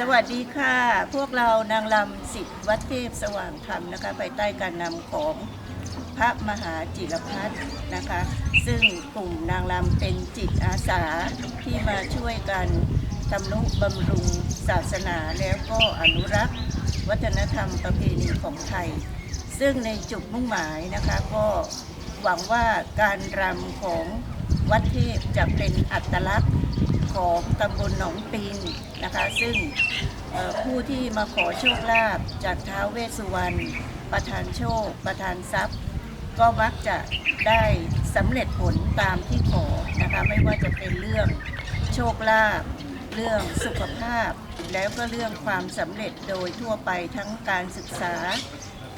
สวัสดีค่ะ พวกเรานางลำสิทธิ์วัดเทพสว่างธรรมนะคะภายใต้การนำของพระมหาจิรพัฒน์นะคะ ซึ่งกลุ่มนางลำเป็นจิตอาสาที่มาช่วยกันทำนุบำรุงศาสนาแล้วก็อนุรักษ์ วัฒนธรรมประเพณีของไทย ซึ่งในจุดมุ่งหมายนะคะก็หวังว่าการรำของวัดเทพจะเป็นอัตลักษณ์ ของตำบลหนองปีนนะคะ ซึ่งผู้ที่มาขอโชคลาภจากท้าวเวสสุวรรณประทานโชค ประทานทรัพย์ ก็มักจะได้สำเร็จผลตามที่ขอนะคะไม่ว่าจะเป็นเรื่องโชคลาภเรื่องสุขภาพ แล้วก็เรื่องความสำเร็จโดยทั่วไปทั้งการศึกษา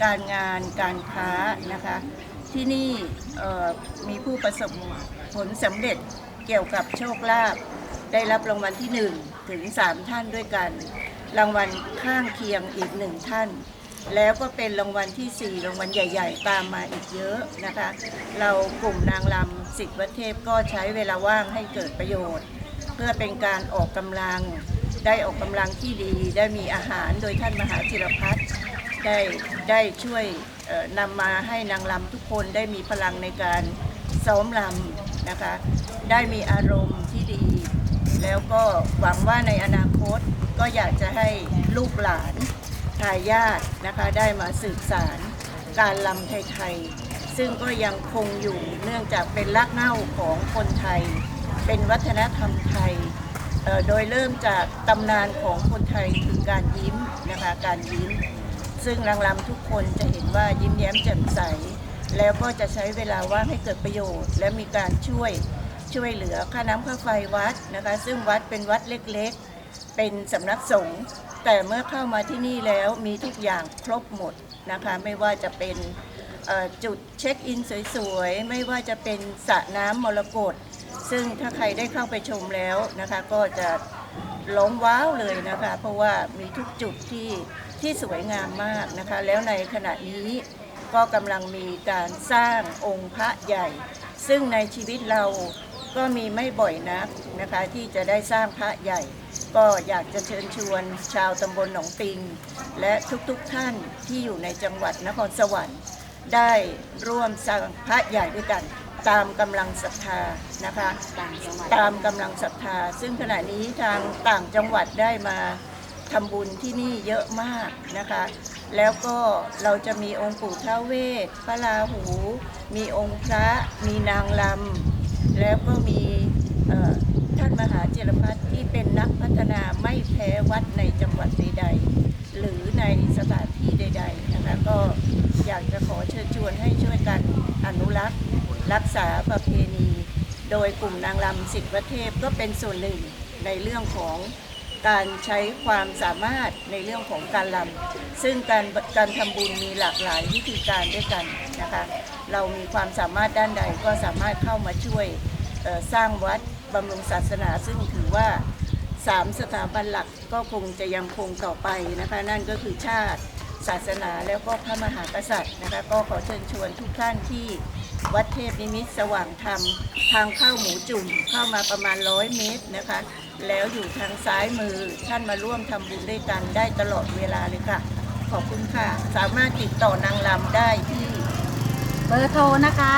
การงานการค้านะคะ ที่นี่มีผู้ประสบผลสำเร็จเกี่ยวกับโชคลาภ ได้รับรางวัลที่ 1 ถึง 3 ท่านด้วยกัน รางวัลข้างเคียงอีกหนึ่งท่าน แล้วก็เป็นรางวัลที่ 4 รางวัลใหญ่ ๆ ตามมาอีกเยอะนะคะ เรากลุ่มนางลำสิทธิวัฒเทพก็ใช้เวลาว่างให้เกิดประโยชน์ เพื่อเป็นการออกกำลัง ได้ออกกำลังที่ดี ได้มีอาหารโดยท่านมหาจิรพัฒน์ได้ได้ช่วยนำมาให้นางลำทุกคนได้มีพลังในการซ้อมลำนะคะ ได้มีอารมณ์ แล้วก็หวังว่าในอนาคตก็อยากจะให้ลูกหลานทายาทนะคะได้มาสืบสารการลำไทยๆซึ่งก็ยังคงอยู่เนื่องจากเป็นรากเหง้าของคนไทย เป็นวัฒนธรรมไทยโดยเริ่มจากตำนานของคนไทยคือการยิ้มนะคะการยิ้ม ซึ่งนางรำทุกคนจะเห็นว่ายิ้มแย้มแจ่มใส แล้วก็จะใช้เวลาว่างให้เกิดประโยชน์ และมีการช่วย ช่วยเหลือค่าน้ำค่าไฟวัดนะคะ ซึ่งวัดเป็นวัดเล็กๆ เป็นสำนักสงฆ์แต่เมื่อเข้ามาที่นี่แล้วมีทุกอย่างครบหมดนะคะ ไม่ว่าจะเป็นจุดเช็คอินสวยๆ ไม่ว่าจะเป็นสระน้ำมรกตซึ่งถ้าใครได้เข้าไปชมแล้วนะคะ ก็จะล้มว้าวเลยนะคะ เพราะว่ามีทุกจุดที่ที่สวยงามมากนะคะ แล้วในขณะนี้ก็กำลังมีการสร้างองค์พระใหญ่ ซึ่งในชีวิตเรา ก็มีไม่บ่อยนักนะคะที่จะได้สร้างพระใหญ่ ก็อยากจะเชิญชวนชาวตำบลหนองปิง และทุกๆท่านที่อยู่ในจังหวัดนครสวรรค์ ได้ร่วมสร้างพระใหญ่ด้วยกัน ตามกำลังศรัทธานะคะตามกำลังศรัทธา ซึ่งขณะนี้ทางต่างจังหวัดได้มาทำบุญที่นี่เยอะมากนะคะ แล้วก็เราจะมีองค์ปู่ท้าวเวสพระราหู มีองค์พระ มีนางลำ แล้วก็มีท่านมหาเจรพัฒน์ที่เป็นนักพัฒนาไม่แพ้วัดในจังหวัดใดๆ หรือในสถานที่ใดๆนะคะก็อยากจะขอเชิญชวนให้ช่วยกันอนุรักษ์ รักษาประเพณี โดยกลุ่มนางรำสิทธิวัฒเทพก็เป็นส่วนหนึ่งในเรื่องของ การใช้ความสามารถในเรื่องของการรำซึ่งการการทำบุญมีหลากหลายวิธีการด้วยกันนะคะเรามีความสามารถด้านใดก็สามารถเข้ามาช่วยสร้างวัดบำรุงศาสนา ซึ่งถือว่าสามสถาบันหลักก็คงจะยังคงต่อไปนะคะนั่นก็คือชาติศาสนาแล้วก็พระมหากษัตริย์นะคะก็ขอเชิญชวนทุกท่านที่วัดเทพนิมิตรสว่างธรรม ทางเข้าหมูจุ่มเข้ามาประมาณร้อยเมตรนะคะ แล้วอยู่ทางซ้ายมือท่านมาร่วมทำบุญด้วยกันได้ตลอดเวลาเลยค่ะ ขอบคุณค่ะ สามารถติดต่อนางลำได้ที่ เบอร์โทรนะคะ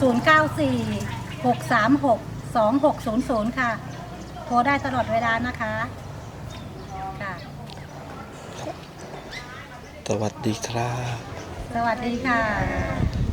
094 636 2600 ค่ะ โทรได้ตลอดเวลานะคะค่ะ สวัสดีครับ สวัสดีค่ะ